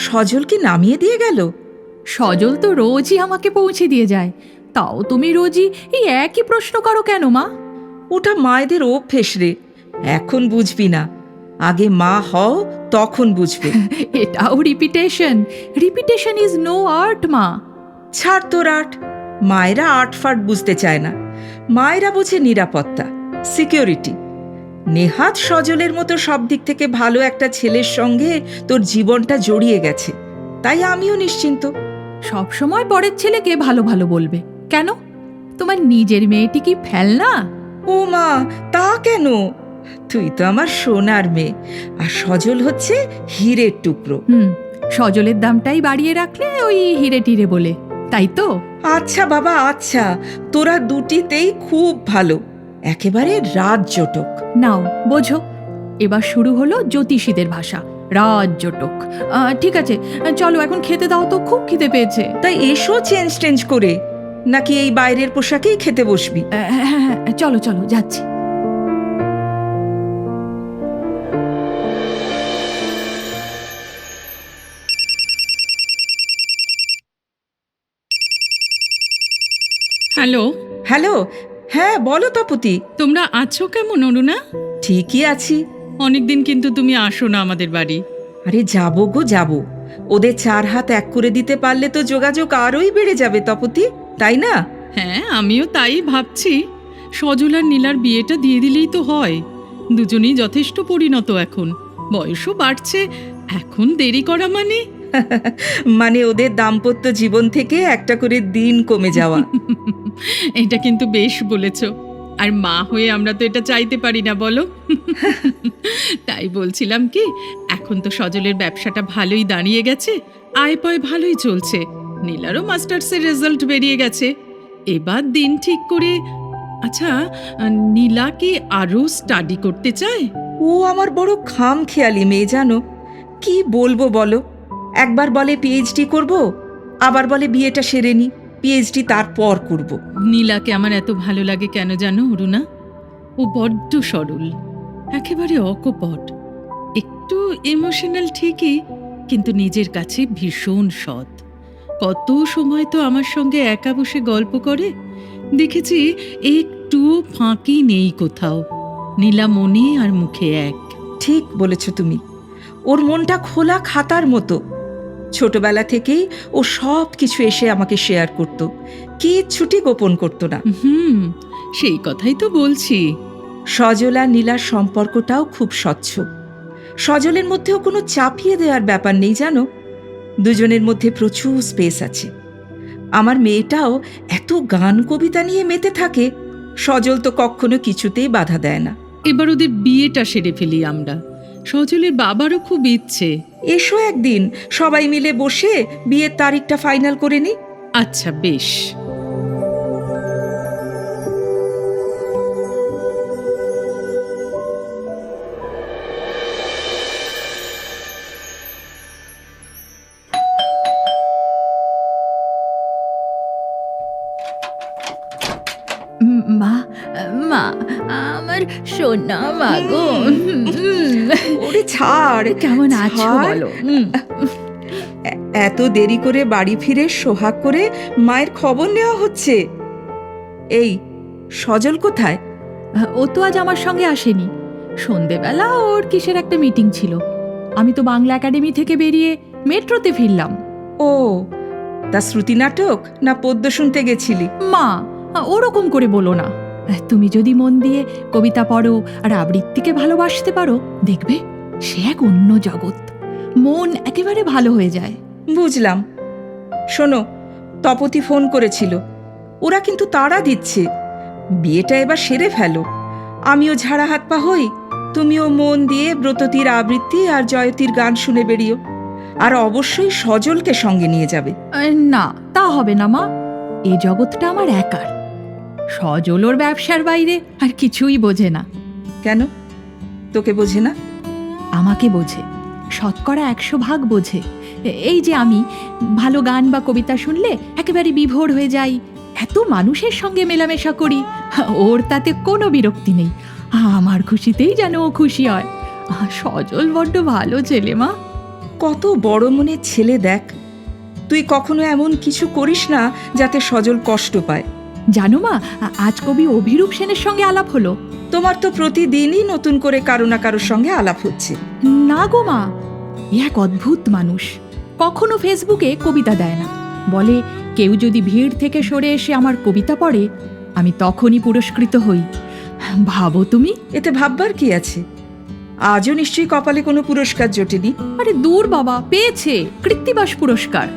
হায় সজল কি নামিয়ে দিয়ে গেল। সজল তো রোজই আমাকে পৌঁছে দিয়ে যায়। তাও তুমি রোজই এই একই প্রশ্ন করো কেন মা? ওটা মায়েদের অভ্যেস রে। এখন বুঝবি না। আগে মা হও তখন বুঝবে। এটাও repetition repetition is no art মা। ছাড় তোর আর্ট মায়েরা আট ফাট বুঝতে চায় না। মায়েরা বোঝে নিরাপত্তা সিকিউরিটি নেহাত সজলের মতো সব দিক থেকে ভালো একটা ছেলের সঙ্গে তোর জীবনটা জড়িয়ে গেছে। তাই আমিও নিশ্চিন্ত। সব সময় পরের ছেলেকে ভালো ভালো বলবে। কেন? তোমার নিজের মেয়েটি কি ফেলনা? ও মা তা কেন? তুই তো আমার সোনার মেয়ে। আর সজল হচ্ছে হীরের টুকরো। হুম সজলের দামটাই বাড়িয়ে রাখলে ওই হিরে টিরে বলে। তাই তো? আচ্ছা বাবা আচ্ছা। তোরা দুটিতেই খুব ভালো। একেবারে রাত জটক। নাও বোঝো। এবার শুরু হলো জ্যোতিষীদের ভাষা রাজ্যটক আহ, ঠিক আছে চলো এখন খেতে দাও তো খুব খিদে পেয়েছে। তাই এসো চেঞ্জ টেঞ্জ করে নাকি এই বাইরের পোশাকেই খেতে বসবি? আহ, হ্যাঁ হ্যাঁ চলো চলো যাচ্ছি। হ্যালো। হ্যালো হ্যাঁ বলো তপতি। তোমরা আছো কেমন অরুণা ঠিকই আছি। অনেকদিন কিন্তু তুমি আসো না আমাদের বাড়ি। আরে যাব গো যাব। ওদের চার হাত এক করে দিতে পারলে তো যোগাযোগ আরোই বেড়ে যাবে তপতি তাই না? হ্যাঁ আমিও তাই ভাবছি। সজল আর নীলার বিয়েটা দিয়ে দিলেই তো হয়। দুজনেই যথেষ্ট পরিণত এখন। বয়সও বাড়ছে এখন দেরি করা মানে? মানে ওদের দাম্পত্য জীবন থেকে একটা করে দিন কমে যাওয়া। এটা কিন্তু বেশ বলেছ। আর মা হয়ে আমরা তো এটা চাইতে পারি না বলো। তাই বলছিলাম কি এখন তো সজলের ব্যবসাটা ভালোই দাঁড়িয়ে গেছে আয় পয় ভালোই চলছে নীলারও মাস্টার্সের রেজাল্ট বেরিয়ে গেছে। এবার দিন ঠিক করে আচ্ছা নীলা কি আরও স্টাডি করতে চায়? ও আমার বড় খাম খেয়ালি মেয়ে জানো। কি বলব বলো? একবার বলে পিএইচডি করব আবার বলে বিয়েটা সেরে নি পিএইচডি তারপর করব। নীলাকে আমার এত ভালো লাগে কেন জানো অরুণা? ও বড্ড সরল একেবারে অকপট। একটু ইমোশনাল ঠিকই কিন্তু নিজের কাছে ভীষণ সৎ। কত সময় তো আমার সঙ্গে একা বসে গল্প করে দেখেছি একটু ফাঁকি নেই কোথাও। নীলা মনে আর মুখে এক। ঠিক বলেছ তুমি। ওর মনটা খোলা খাতার মতো ছোটবেলা থেকেই ও সব কিছু এসে আমাকে শেয়ার করত। কিচ্ছুটি গোপন করতো না। হুম সেই কথাই তো বলছি। সজল আর নীলার সম্পর্কটাও খুব স্বচ্ছ। সজলের মধ্যেও কোনো চাপিয়ে দেওয়ার ব্যাপার নেই জানো? দুজনের মধ্যে প্রচুর স্পেস আছে। আমার মেয়েটাও এত গান কবিতা নিয়ে মেতে থাকে সজল তো কখনো কিছুতেই বাধা দেয় না। এবার ওদের বিয়েটা সেরে ফেলি আমরা। সজলের বাবারও খুব ইচ্ছে। এসো একদিন সবাই মিলে বসে বিয়ের তারিখটা ফাইনাল করে নি। আচ্ছা বেশ। মা আমার সোনা মা গো ওরে ছাড় কেমন আছো বলো? এত দেরি করে বাড়ি ফিরে সোহাগ করে মায়ের খবর নেওয়া হচ্ছে? এই সজল কোথায়? ও তো আজ আমার সঙ্গে আসেনি। সন্ধেবেলা ওর কিসের একটা মিটিং ছিল। আমি তো বাংলা একাডেমি থেকে বেরিয়ে মেট্রোতে ফিরলাম। ও তা শ্রুতি নাটক না পদ্য শুনতে গেছিলি? মা ওরকম করে বলো না। তুমি যদি মন দিয়ে কবিতা পড়ো আর আবৃত্তিকে ভালোবাসতে পারো দেখবে সে এক অন্য জগৎ। মন একেবারে ভালো হয়ে যায়। বুঝলাম। শোনো তপতি ফোন করেছিল। ওরা কিন্তু তাড়া দিচ্ছে। বিয়েটা এবার সেরে ফেলো। আমিও ঝাড়া হাত পা হই তুমিও মন দিয়ে ব্রততীর আবৃত্তি আর জয়তীর গান শুনে বেরিও। আর অবশ্যই সজলকে সঙ্গে নিয়ে যাবে। না তা হবে না মা। এই জগৎটা আমার একার। সজলোর ব্যবসার বাইরে আর কিছুই বোঝে না। কেন? তোকে বোঝে না? আমাকে বোঝে। শতকরা একশো ভাগ বোঝে। এই যে আমি ভালো গান বা কবিতা শুনলে একেবারে বিভোর হয়ে যাই। এত মানুষের সঙ্গে মেলামেশা করি ওর তাতে কোনো বিরক্তি নেই। আমার খুশিতেই যেন ও খুশি হয়। সজল বড্ড ভালো ছেলে মা। কত বড় মনের ছেলে দেখ। তুই কখনো এমন কিছু করিস না যাতে সজল কষ্ট পায়। জানো মা আজ কবি অভিরূপ সেনের সঙ্গে আলাপ হলো। তোমার তো প্রতিদিনই নতুন করে কারও না কারোর সঙ্গে আলাপ হচ্ছে। না গো মা এ এক অদ্ভুত মানুষ। কখনো ফেসবুকে কবিতা দেয় না। বলে কেউ যদি ভিড় থেকে সরে এসে আমার কবিতা পড়ে আমি তখনই পুরস্কৃত হই। ভাবো তুমি। এতে ভাববার কি আছে? আজও নিশ্চয়ই কপালে কোনো পুরস্কার জোটেনি? আরে দূর বাবা পেয়েছে কৃত্তিবাস পুরস্কার।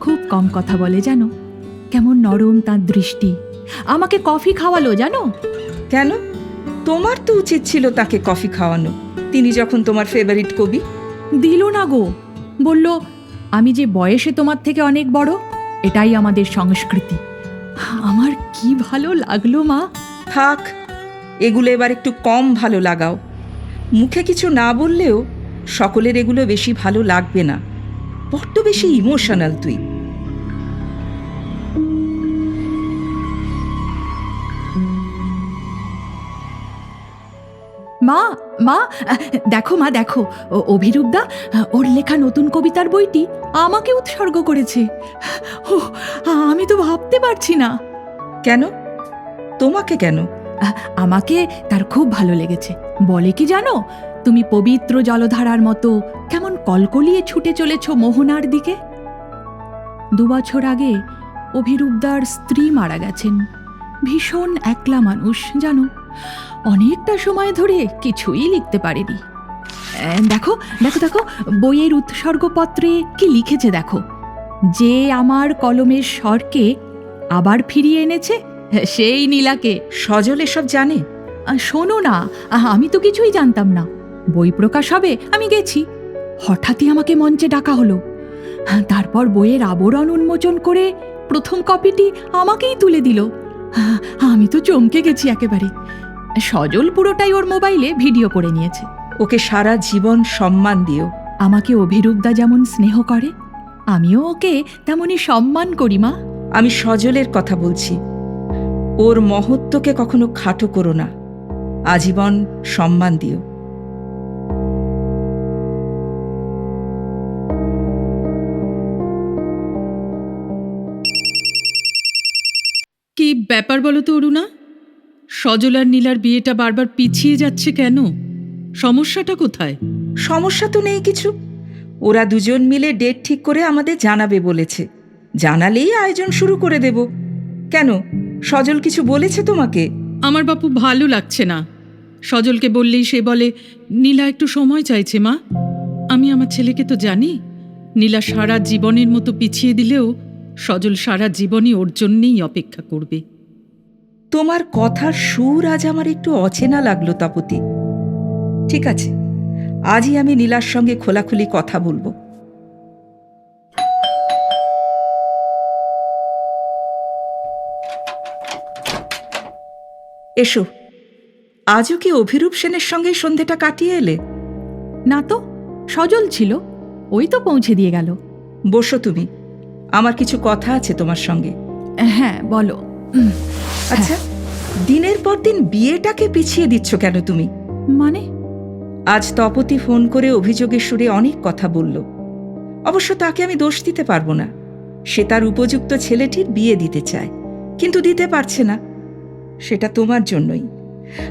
খুব কম কথা বলে জানো। কেমন নরম তার দৃষ্টি। আমাকে কফি খাওয়ালো জানো? কেন? তোমার তো উচিত ছিল তাকে কফি খাওয়ানো। তিনি যখন তোমার ফেভারিট কবি। দিল না গো। বলল আমি যে বয়সে তোমার থেকে অনেক বড় এটাই আমাদের সংস্কৃতি। আমার কি ভালো লাগল মা। থাক এগুলো এবার একটু কম ভালো লাগাও। মুখে কিছু না বললেও সকলের এগুলো বেশি ভালো লাগবে না। বড্ড বেশি ইমোশনাল তুই। মা মা দেখো মা দেখো। ও অভিরূপদা ওর লেখা নতুন কবিতার বইটি আমাকে উৎসর্গ করেছে। ও আমি তো ভাবতে পারছি না। কেন? তোমাকে কেন? আমাকে তার খুব ভালো লেগেছে। বলে কি জানো? তুমি পবিত্র জলধারার মতো কেমন কলকলিয়ে ছুটে চলেছ মোহনার দিকে? দুবছর আগে অভিরূপদার স্ত্রী মারা গেছেন। ভীষণ একলা মানুষ জানো। অনেকটা সময় ধরে কিছুই লিখতে পারেনি। দেখো দেখো দেখো বইয়ের উৎসর্গপত্রে কি লিখেছে দেখো। যে আমার কলমের স্বরকে আবার ফিরিয়ে এনেছে সেই নীলাকে। সজল এসব জানে? শোনো না আমি তো কিছুই জানতাম না। বই প্রকাশ হবে আমি গেছি। হঠাৎই আমাকে মঞ্চে ডাকা হলো। তারপর বইয়ের আবরণ উন্মোচন করে প্রথম কপিটি আমাকেই তুলে দিল। আমি তো চমকে গেছি একেবারে। সজল পুরোটাই ওর মোবাইলে ভিডিও করে নিয়েছে। ওকে সারা জীবন সম্মান দিও। আমাকে অভিরূপদা যেমন স্নেহ করে, আমিও ওকে তেমনই সম্মান করি, মা। আমি সজলের কথা বলছি। ওর মহত্বকে কখনো খাটো করো না। আজীবন সম্মান দিও। ব্যাপার বলো তো অরুণা? সজল আর নীলার বিয়েটা বারবার পিছিয়ে যাচ্ছে কেন? সমস্যাটা কোথায়? সমস্যা তো নেই কিছু। ওরা দুজন মিলে ডেট ঠিক করে আমাদের জানাবে বলেছে। জানালেই আয়োজন শুরু করে দেব। কেন? সজল কিছু বলেছে তোমাকে? আমার বাপু ভালো লাগছে না। সজলকে বললেই সে বলে নীলা একটু সময় চাইছে মা। আমি আমার ছেলেকে তো জানি। নীলা সারা জীবনের মতো পিছিয়ে দিলেও সজল সারা জীবনই ওর জন্যেই অপেক্ষা করবে। তোমার কথার সুর আজ আমার একটু অচেনা লাগল তাপতি। ঠিক আছে আজই আমি নীলার সঙ্গে খোলাখুলি কথা বলব। এসো আজও কি অভিরূপ সেনের সঙ্গে সন্ধেটা কাটিয়ে এলে? না তো সজল ছিল ওই তো পৌঁছে দিয়ে গেল। বসো তুমি আমার কিছু কথা আছে তোমার সঙ্গে। হ্যাঁ বলো। আচ্ছা দিনের পর দিন বিয়েটাকে পিছিয়ে দিচ্ছ কেন তুমি? মানে? আজ তপতি ফোন করে অভিযোগের সুরে অনেক কথা বলল। অবশ্য তাকে আমি দোষ দিতে পারব না। সে তার উপযুক্ত ছেলেটির বিয়ে দিতে চায় কিন্তু দিতে পারছে না। সেটা তোমার জন্যই।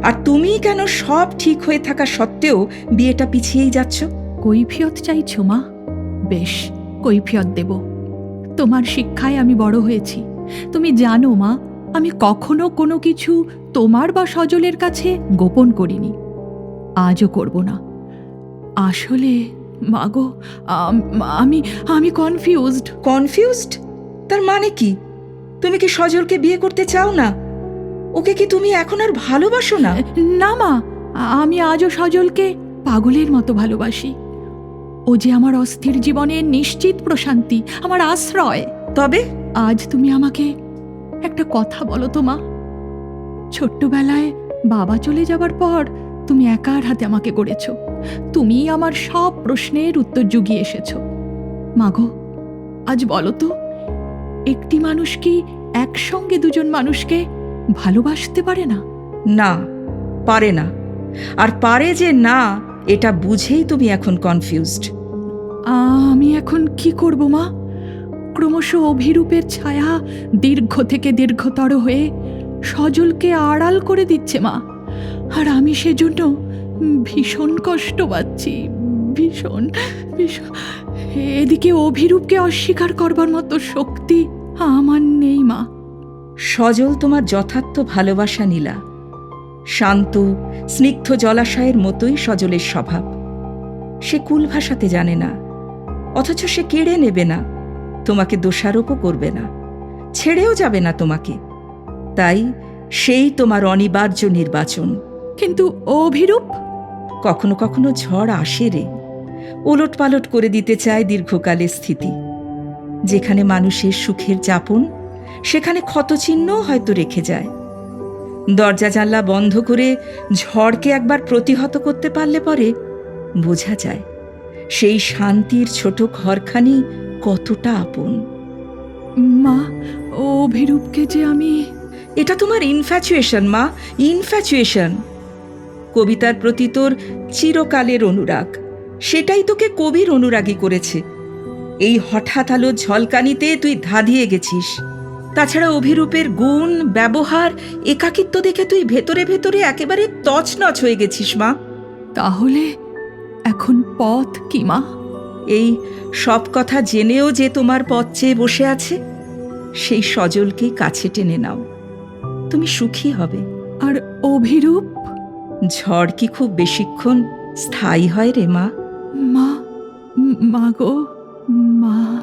আর তুমি কেন সব ঠিক হয়ে থাকা সত্ত্বেও বিয়েটা পিছিয়েই যাচ্ছ? কৈফিয়ত চাইছো মা? বেশ কৈফিয়ত দেব। তোমার শিক্ষায় আমি বড় হয়েছি। তুমি জানো মা আমি কখনো কোনো কিছু তোমার বা সজলের কাছে গোপন করিনি। আজও করব না। আসলে মাগো আম- আমি কনফিউজড কনফিউজড তার মানে কি? তুমি কি সজলকে বিয়ে করতে চাও না? ওকে কি তুমি এখন আর ভালোবাসো না? না মা আমি আজও সজলকে পাগলের মতো ভালোবাসি। ও যে আমার অস্থির জীবনের নিশ্চিত প্রশান্তি আমার আশ্রয়। তবে আজ তুমি আমাকে একটা কথা বলো তো মা। ছোট্টবেলায় বাবা চলে যাবার পর তুমি একার হাতে আমাকে গড়েছ তুমি আমার সব প্রশ্নের উত্তর জুগিয়ে এসেছ। মাগো আজ বলো তো একটি মানুষ কি একসঙ্গে দুজন মানুষকে ভালোবাসতে পারে না? না পারে না। আর পারে যে না এটা বুঝেই তুমি এখন কনফিউজড আমি এখন কি করব মা? ক্রমশ অভিরূপের ছায়া দীর্ঘ থেকে দীর্ঘতর হয়ে সজলকে আড়াল করে দিচ্ছে মা। আর আমি সেজন্য ভীষণ কষ্ট পাচ্ছি, ভীষণ ভীষণ। এদিকে অভিরূপকে অস্বীকার করবার মতো শক্তি আমার নেই মা। সজল তোমার যথার্থ ভালোবাসা নীলা। শান্ত, স্নিগ্ধ জলাশয়ের মতোই সজলের স্বভাব। সে কুল ভাষাতে জানে না, অথচ সে কেড়ে নেবে না। তোমাকে দোষারোপও করবে না ছেড়েও যাবে না তোমাকে। তাই সেই তোমার অনিবার্য নির্বাচন। কিন্তু অভিরূপ? কখনো কখনো ঝড় আসে রে। ওলট পালট করে দিতে চায় দীর্ঘকালের স্থিতি। যেখানে মানুষের সুখের যাপন সেখানে ক্ষতচিহ্নও হয়তো রেখে যায়। দরজা জানলা বন্ধ করে ঝড়কে একবার প্রতিহত করতে পারলে পরে বোঝা যায় সেই শান্তির ছোট ঘরখানি কতটা আপন। মা ও অভিরূপকে যে আমি এটা তোমার ইনফ্যাচুয়েশন মা। ইনফ্যাচুয়েশন কবিতার প্রতি তোর চিরকালের অনুরাগ। সেটাই তোকে কবির অনুরাগী করেছে। এই হঠাৎ আলো ঝলকানিতে তুই ধাঁধিয়ে গেছিস। তাছাড়া অভিরূপের গুণ ব্যবহার একাকিত্ব দেখে তুই ভেতরে ভেতরে একেবারে তছনছ হয়ে গেছিস মা। তাহলে এখন পথ কি মা? এই সব কথা জেনেও যে তোমার পথ চেয়ে বসে আছে সেই সজলকেই কাছে টেনে নাও। তুমি সুখী হবে। আর অভিরূপ? ঝড় কি খুব বেশিক্ষণ স্থায়ী হয় রে মা? মা মা গো মা।